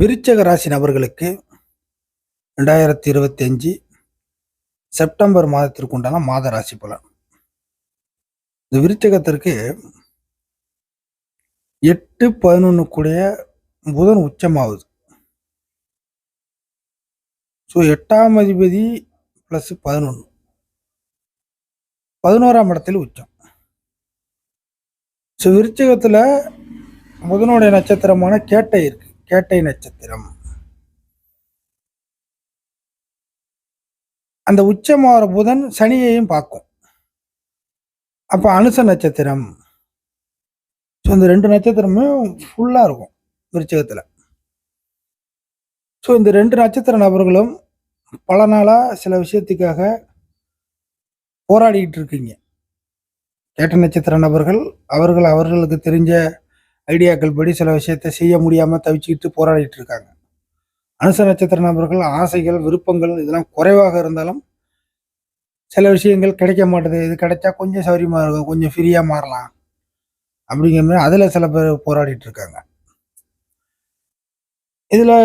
விருச்சக ராசி நபர்களுக்கு ரெண்டாயிரத்தி இருபத்தி அஞ்சு செப்டம்பர் மாதத்திற்கு உண்டான மாத ராசி பலன். இந்த விருச்சகத்திற்கு எட்டு பதினொன்று கூடிய புதன் உச்சமாகுது. ஸோ எட்டாம் அதிபதி ப்ளஸ் பதினொன்று பதினோராம் இடத்துல உச்சம். ஸோ விருச்சகத்தில் புதனுடைய நட்சத்திரமான கேட்டை இருக்கு. கேட்டை நட்சத்திரம். அந்த உச்சமாகிற புதன் சனியையும் பார்க்கும். அப்போ அனுச நட்சத்திரம். ஸோ இந்த ரெண்டு நட்சத்திரமும் ஃபுல்லாக இருக்கும் விருச்சகத்தில். ஸோ இந்த ரெண்டு நட்சத்திர நபர்களும் பல நாளாக சில விஷயத்துக்காக போராடிக்கிட்டு இருக்கீங்க. கேட்ட நட்சத்திர நபர்கள் அவர்கள் அவர்களுக்கு தெரிஞ்ச ஐடியாக்கள் படி சில விஷயத்தை செய்ய முடியாமல் தவிச்சுக்கிட்டு போராடிட்டு இருக்காங்க. அனுச நட்சத்திர நபர்கள் ஆசைகள் விருப்பங்கள் இதெல்லாம் குறைவாக இருந்தாலும் சில விஷயங்கள் கிடைக்க மாட்டுது. இது கிடைச்சா கொஞ்சம் சௌரியமாக இருக்கும் கொஞ்சம் ஃப்ரீயாக மாறலாம். அப்படிங்கிற மாதிரி அதில் சில பேர் போராடிட்டு இருக்காங்க. இதில்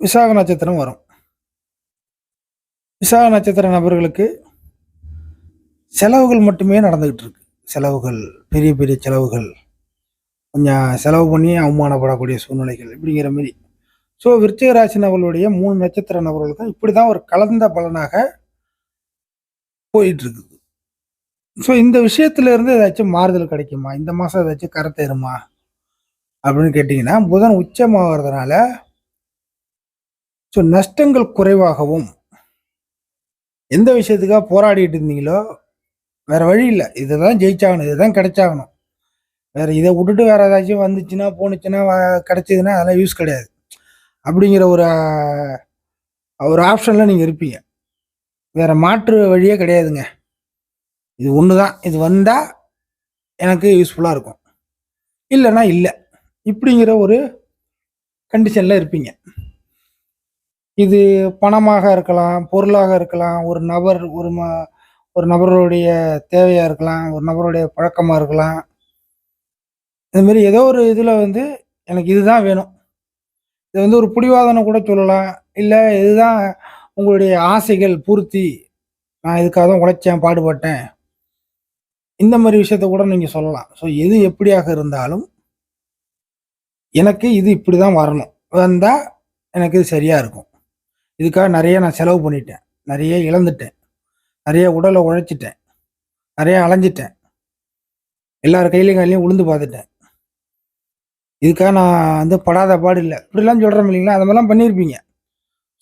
விசாக நட்சத்திரம் வரும். விசாக நட்சத்திர நபர்களுக்கு செலவுகள் மட்டுமே நடந்துகிட்டு இருக்கு. செலவுகள் பெரிய பெரிய செலவுகள். கொஞ்சம் செலவு பண்ணி அவமானப்படக்கூடிய சூழ்நிலைகள் இப்படிங்கிற மாதிரி. ஸோ விருச்சிகராசி நபர்களுடைய மூணு நட்சத்திர நபர்களுக்கும் இப்படி தான் ஒரு கலந்த பலனாக போயிட்டுருக்குது. ஸோ இந்த விஷயத்துலேருந்து ஏதாச்சும் மாறுதல் கிடைக்குமா? இந்த மாதம் ஏதாச்சும் கரை அப்படின்னு கேட்டிங்கன்னா புதன் உச்சமாகறதுனால ஸோ நஷ்டங்கள் குறைவாகவும் எந்த விஷயத்துக்காக போராடிட்டு இருந்தீங்களோ வேற வழி இல்லை. இதை தான் ஜெயிச்சாகணும். இதுதான் கிடைச்சாகணும். வேற இதை விட்டுட்டு வேற ஏதாச்சும் வந்துச்சுன்னா போணுச்சுன்னா கிடைச்சதுன்னா அதெல்லாம் யூஸ் கிடையாது. அப்படிங்கிற ஒரு ஒரு ஆப்ஷனில் நீங்கள் இருப்பீங்க. வேற மாற்று வழியே கிடையாதுங்க. இது ஒன்று தான் இது வந்தால் எனக்கு யூஸ்ஃபுல்லாக இருக்கும். இல்லைன்னா இல்லை. இப்படிங்கிற ஒரு கண்டிஷனில் இருப்பீங்க. இது பணமாக இருக்கலாம் பொருளாக இருக்கலாம் ஒரு நபர் ஒரு ம ஒரு நபருடைய தேவையாக இருக்கலாம் ஒரு நபருடைய பழக்கமாக இருக்கலாம். இதுமாரி ஏதோ ஒரு இதில் வந்து எனக்கு இதுதான் வேணும். இது வந்து ஒரு பிடிவாதனை கூட சொல்லலாம். இல்லை இதுதான் உங்களுடைய ஆசைகள் பூர்த்தி. நான் இதுக்காக தான் உழைச்சேன் பாடுபட்டேன். இந்த மாதிரி விஷயத்த கூட நீங்கள் சொல்லலாம். ஸோ எது எப்படியாக இருந்தாலும் எனக்கு இது இப்படி தான் வரணும். வந்தால் எனக்கு இது சரியாக இருக்கும். இதுக்காக நிறைய நான் செலவு பண்ணிட்டேன். நிறைய இழந்துட்டேன். நிறைய உடலை உழைச்சிட்டேன். நிறைய அலைஞ்சிட்டேன். எல்லார் கையிலையும் கையிலையும் உளுந்து பார்த்துட்டேன். இதுக்காக நான் வந்து படாத பாடு இல்லை. இப்படிலாம் சொல்கிறோம் இல்லைங்களா? அந்த மாதிரிலாம் பண்ணியிருப்பீங்க.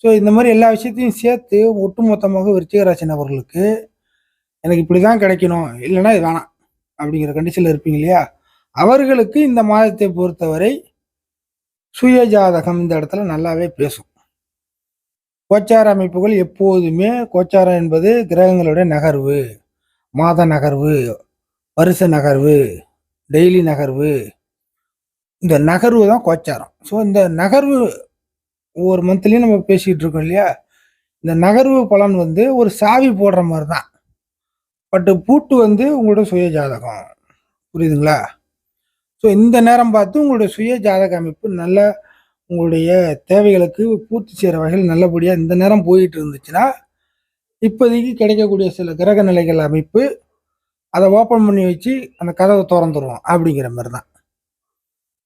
ஸோ இந்த மாதிரி எல்லா விஷயத்தையும் சேர்த்து ஒட்டுமொத்தமாக விருச்சிகராசி நபர்களுக்கு எனக்கு இப்படி தான் கிடைக்கணும். இல்லைன்னா இது வேணாம். அப்படிங்கிற கண்டிஷனில் இருப்பீங்க இல்லையா? அவர்களுக்கு இந்த மாதத்தை பொறுத்தவரை சுயஜாதகம் இந்த இடத்துல நல்லாவே பேசும். கோச்சார அமைப்புகள் எப்போதுமே கோச்சாரம் என்பது கிரகங்களுடைய நகர்வு மாத நகர்வு வருஷ நகர்வு டெய்லி நகர்வு. இந்த நகர்வு தான் கோச்சாரம். ஸோ இந்த நகர்வு ஒவ்வொரு மந்த்லேயும் நம்ம பேசிக்கிட்டு இருக்கோம் இல்லையா? இந்த நகர்வு பலன் வந்து ஒரு சாவி போடுற மாதிரி தான் பட்டு பூட்டு வந்து உங்களோட சுய ஜாதகம். புரியுதுங்களா? ஸோ இந்த நேரம் பார்த்து உங்களுடைய சுய ஜாதக அமைப்பு நல்ல உங்களுடைய தேவைகளுக்கு பூர்த்தி செய்கிற வகையில் நல்லபடியாக இந்த நேரம் போயிட்டு இருந்துச்சுன்னா இப்போதைக்கு கிடைக்கக்கூடிய சில கிரக நிலைகள் அமைப்பு அதை ஓப்பன் பண்ணி வச்சு அந்த கதவை திறந்துருவோம் அப்படிங்கிற மாதிரி தான்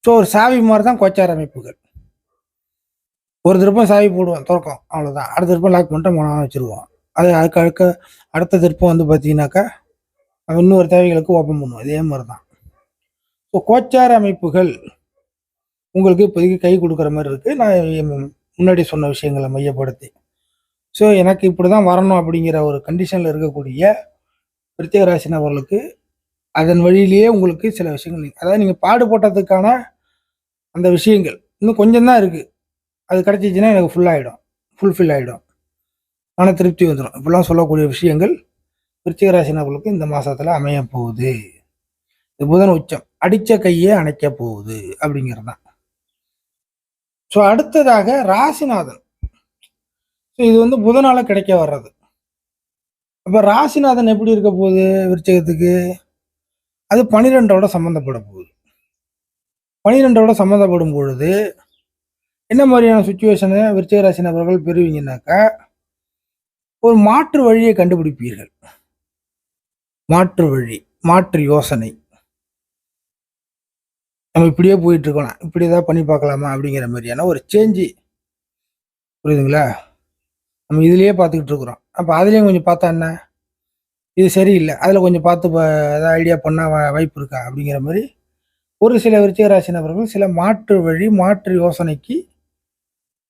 ஸோ ஒரு சாவி மாதிரி தான் கோச்சார அமைப்புகள். ஒரு திருப்பம் சாவி போடுவோம் திறக்கும் அவ்வளோதான் அடுத்த திருப்பம் லாக் பண்ணிட்டு மனம் வச்சுருவோம். அது அதுக்கு அடுக்க அடுத்த திருப்பம் வந்து பார்த்தீங்கன்னாக்கா இன்னொரு தேவைகளுக்கு ஓப்பன் பண்ணுவோம். இதே மாதிரி தான் ஸோ கோச்சார அமைப்புகள் உங்களுக்கு இப்போதைக்கு கை கொடுக்குற மாதிரி இருக்குது நான் முன்னாடி சொன்ன விஷயங்களை மையப்படுத்தி. ஸோ எனக்கு இப்படி தான் வரணும் அப்படிங்கிற ஒரு கண்டிஷனில் இருக்கக்கூடிய பிரத்யேக ராசி நபர்களுக்கு அதன் வழியிலேயே உங்களுக்கு சில விஷயங்கள் அதாவது நீங்கள் பாடுபட்டதுக்கான அந்த விஷயங்கள் இன்னும் கொஞ்சம் தான் இருக்குது அது கிடச்சிச்சின்னா எனக்கு ஃபுல்லாகிடும் ஃபுல்ஃபில் ஆகிடும் மன திருப்தி வந்துடும் இப்படிலாம் சொல்லக்கூடிய விஷயங்கள் விருச்சிக ராசி நபர்களுக்கு இந்த மாதத்தில் அமைய போகுது. புதன் உச்சம். அடித்த கையே அணைக்க போகுது அப்படிங்கிறது தான் ஸோ அடுத்ததாக ராசிநாதன். ஸோ இது வந்து புதனால் கிடைக்க வர்றது. அப்போ ராசிநாதன் எப்படி இருக்க போகுது? விருச்சகத்துக்கு அது பனிரெண்டோட சம்மந்தப்பட போகுது. பனிரெண்டோட சம்மந்தப்படும் பொழுது என்ன மாதிரியான சுச்சுவேஷனை விருச்சக ராசி நபர்கள் பெறுவீங்கன்னாக்கா ஒரு மாற்று வழியை கண்டுபிடிப்பீர்கள். மாற்று வழி மாற்று யோசனை. நம்ம இப்படியே போயிட்டு இருக்கலாம் இப்படி ஏதாவது பண்ணி பார்க்கலாமா அப்படிங்கிற மாதிரியான ஒரு சேஞ்சு புரியுதுங்களா? நம்ம இதுலேயே பார்த்துக்கிட்டு இருக்கிறோம் அப்போ அதுலேயும் கொஞ்சம் பார்த்தா என்ன? இது சரியில்லை. அதில் கொஞ்சம் பார்த்து ப- ஏதாவது ஐடியா பண்ணால் வாய்ப்பு இருக்கா அப்படிங்கிற மாதிரி ஒரு சில விருச்சிக ராசி நபர்கள் சில மாற்று வழி மாற்று யோசனைக்கு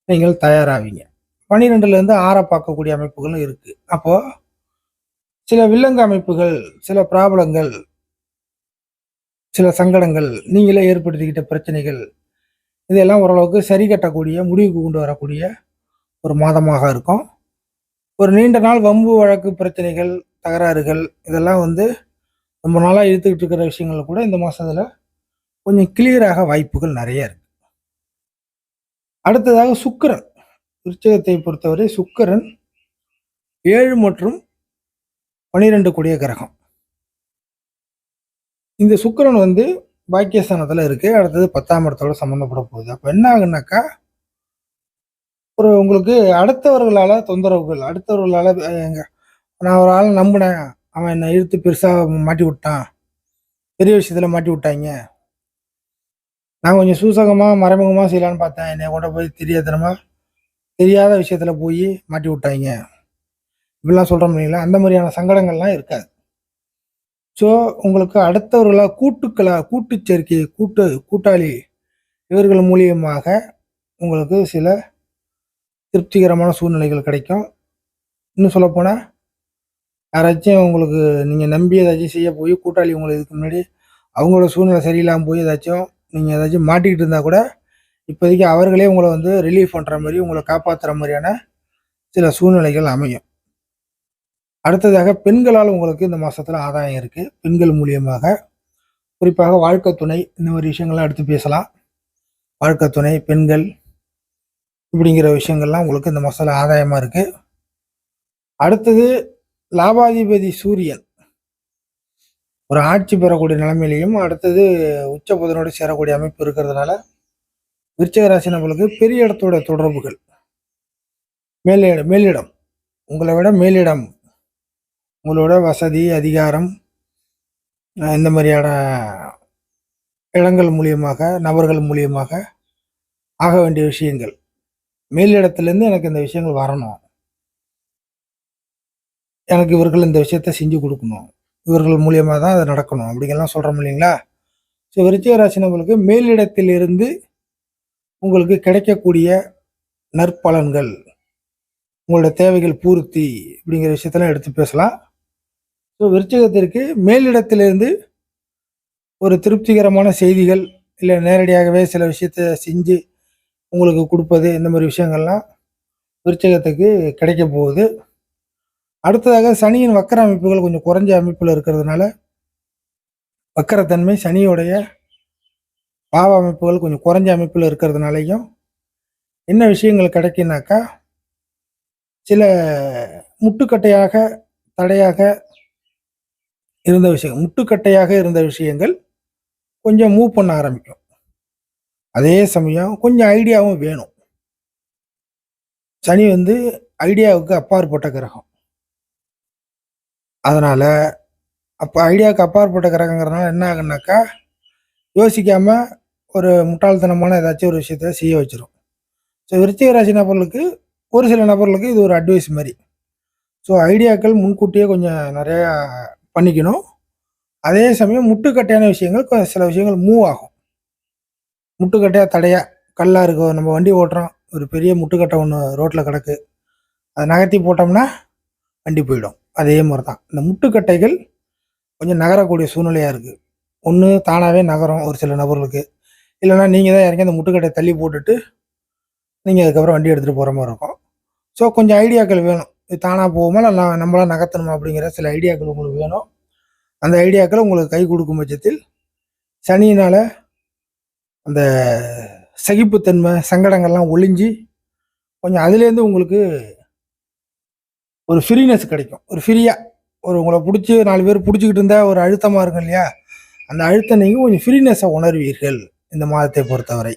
நீங்கள் தயாராவீங்க. பன்னிரெண்டுலேருந்து ஆற பார்க்கக்கூடிய அமைப்புகளும் இருக்குது அப்போது சில வில்லங்க அமைப்புகள் சில பிராபலங்கள் சில சங்கடங்கள் நீங்களே ஏற்படுத்திக்கிட்ட பிரச்சனைகள் இதெல்லாம் ஓரளவுக்கு சரி கட்டக்கூடிய முடிவுக்கு கொண்டு வரக்கூடிய ஒரு மாதமாக இருக்கும். ஒரு நீண்ட நாள் வம்பு வழக்கு பிரச்சனைகள் தகராறுகள் இதெல்லாம் வந்து ரொம்ப நாளாக இழுத்துக்கிட்டு இருக்கிற விஷயங்கள் கூட இந்த மாதத்தில் கொஞ்சம் கிளியராக வாய்ப்புகள் நிறைய இருக்கு. அடுத்ததாக சுக்கிரன். விருச்சகத்தை பொறுத்தவரை சுக்கரன் ஏழு மற்றும் பனிரெண்டு கூடிய கிரகம். இந்த சுக்கரன் வந்து பாக்கியஸ்தானத்தில் இருக்குது அடுத்தது பத்தாம் இடத்தோட சம்மந்தப்பட போகுது. அப்போ என்ன ஆகுனாக்கா ஒரு உங்களுக்கு அடுத்தவர்களால் தொந்தரவுகள் அடுத்தவர்களால் நான் ஒரு ஆள் நம்பினேன். அவன் என்னை இழுத்து பெருசாக மாட்டி விட்டான். பெரிய விஷயத்தில் மாட்டி விட்டாங்க. நான் கொஞ்சம் சூசகமாக மறைமுகமாக செய்யலான்னு பார்த்தேன். என்னை கொண்டு போய் தெரியாதனமா தெரியாத விஷயத்தில் போய் மாட்டி விட்டாங்க. இப்படிலாம் சொல்கிறோம் இல்லைங்களா? அந்த மாதிரியான சங்கடங்கள்லாம் இருக்காது. ஸோ உங்களுக்கு அடுத்தவர்களாக கூட்டுக்களா கூட்டு சேர்க்கை கூட்டு கூட்டாளி இவர்கள் மூலியமாக உங்களுக்கு சில திருப்திகரமான சூழ்நிலைகள் கிடைக்கும். இன்னும் சொல்லப்போனால் யாராச்சும் உங்களுக்கு நீங்கள் நம்பி ஏதாச்சும் செய்ய போய் கூட்டாளி உங்களுக்கு இதுக்கு முன்னாடி அவங்களோட சூழ்நிலை சரியில்லாமல் போய் ஏதாச்சும் நீங்கள் ஏதாச்சும் மாட்டிக்கிட்டு இருந்தால் கூட இப்போதைக்கு அவர்களே உங்களை வந்து ரிலீஃப் பண்ணுற மாதிரி உங்களை காப்பாற்றுற மாதிரியான சில சூழ்நிலைகள் அமையும். அடுத்ததாக பெண்களால் உங்களுக்கு இந்த மாதத்தில் ஆதாயம் இருக்குது பெண்கள் மூலியமாக குறிப்பாக வாழ்க்கை துணை இந்த மாதிரி விஷயங்கள்லாம் எடுத்து பேசலாம். வாழ்க்கை துணை பெண்கள் இப்படிங்கிற விஷயங்கள்லாம் உங்களுக்கு இந்த மாதத்தில் ஆதாயமாக இருக்குது அடுத்தது லாபாதிபதி சூரியன். ஒரு ஆட்சி பெறக்கூடிய நிலைமையிலையும் அடுத்தது உச்ச புதனோடு சேரக்கூடிய அமைப்பு இருக்கிறதுனால விருச்சகராசி நம்மளுக்கு பெரிய இடத்தோட தொடர்புகள். மேலிடம் மேலிடம். உங்களை விட மேலிடம் உங்களோட வசதி அதிகாரம் இந்த மாதிரியான இடங்கள் மூலியமாக நபர்கள் மூலியமாக ஆக வேண்டிய விஷயங்கள். மேலிடத்துலேருந்து எனக்கு இந்த விஷயங்கள் வரணும். எனக்கு இவர்கள் இந்த விஷயத்த செஞ்சு கொடுக்கணும். இவர்கள் மூலியமாக தான் அது நடக்கணும் அப்படிங்கெல்லாம் சொல்கிறோம் இல்லைங்களா? ஸோ விருச்சிக ராசி நம்மளுக்கு மேலிடத்திலிருந்து உங்களுக்கு கிடைக்கக்கூடிய நற்பலன்கள் உங்களோட தேவைகள் பூர்த்தி அப்படிங்கிற விஷயத்தெல்லாம் எடுத்து பேசலாம். ஸோ விருச்சிகத்திற்கு மேலிடத்திலிருந்து ஒரு திருப்திகரமான செய்திகள் இல்லை நேரடியாகவே சில விஷயத்த செஞ்சு உங்களுக்கு கொடுப்பது இந்த மாதிரி விஷயங்கள்லாம் விருச்சகத்துக்கு கிடைக்க போகுது. அடுத்ததாக சனியின் வக்கர அமைப்புகள் கொஞ்சம் குறைஞ்ச அமைப்பில் இருக்கிறதுனால வக்கரத்தன்மை சனியோடைய பாவ அமைப்புகள் கொஞ்சம் குறைஞ்ச அமைப்பில் இருக்கிறதுனாலையும் என்ன விஷயங்கள் கிடைக்குனாக்கா சில முட்டுக்கட்டையாக தடையாக இருந்த விஷயம் முட்டுக்கட்டையாக இருந்த விஷயங்கள் கொஞ்சம் மூவ் பண்ண ஆரம்பிக்கும். அதே சமயம் கொஞ்சம் ஐடியாவும் வேணும். சனி வந்து ஐடியாவுக்கு அப்பாற்பட்ட கிரகம். அதனால் அப்போ ஐடியாவுக்கு அப்பாற்பட்ட கிரகங்கிறதுனால என்ன ஆகுனாக்கா யோசிக்காம ஒரு முட்டாள்தனமான ஏதாச்சும் ஒரு விஷயத்த செய்ய வச்சிடும் ஸோ விருச்சிக ராசி நபர்களுக்கு ஒரு சில நபர்களுக்கு இது ஒரு அட்வைஸ் மாதிரி. ஸோ ஐடியாக்கள் முன்கூட்டியே கொஞ்சம் நிறையா பண்ணிக்கணும். அதே சமயம் முட்டுக்கட்டையான விஷயங்கள் சில விஷயங்கள் மூவ் ஆகும். முட்டுக்கட்டையாக தடையாக கல்லா இருக்கும் நம்ம வண்டி ஓட்டுறோம். ஒரு பெரிய முட்டுக்கட்டை ஒன்று ரோட்டில் கிடக்கு. அதை நகர்த்தி போட்டோம்னா வண்டி போயிடும். அதே மாதிரி தான் இந்த முட்டுக்கட்டைகள் கொஞ்சம் நகரக்கூடிய சூழ்நிலையாக இருக்குது ஒன்று தானாகவே நகரும் ஒரு சில நபர்களுக்கு. இல்லைன்னா நீங்கள் தான் இறங்கி அந்த முட்டுக்கட்டையை தள்ளி போட்டுட்டு நீங்கள் அதுக்கப்புறம் வண்டி எடுத்துகிட்டு போகிற மாதிரி இருக்கும். ஸோ கொஞ்சம் ஐடியாக்கள் வேணும். தானாக போகுமா இல்லை நம்மளா நகர்த்தணுமா அப்படிங்கிற சில ஐடியாக்கள் உங்களுக்கு வேணும். அந்த ஐடியாக்கள் உங்களுக்கு கை கொடுக்கும் பட்சத்தில் சனியினால் அந்த சகிப்புத்தன்மை சங்கடங்கள்லாம் ஒளிஞ்சு கொஞ்சம் அதுலேருந்து உங்களுக்கு ஒரு ஃப்ரீனஸ் கிடைக்கும். ஒரு ஃப்ரீயாக ஒரு உங்களை பிடிச்சி நாலு பேர் பிடிச்சிக்கிட்டு இருந்தால் ஒரு அழுத்தமாக இருக்கும் இல்லையா? அந்த அழுத்தம் நீங்கள் கொஞ்சம் ஃப்ரீனஸை உணர்வீர்கள் இந்த மாதத்தை பொறுத்தவரை.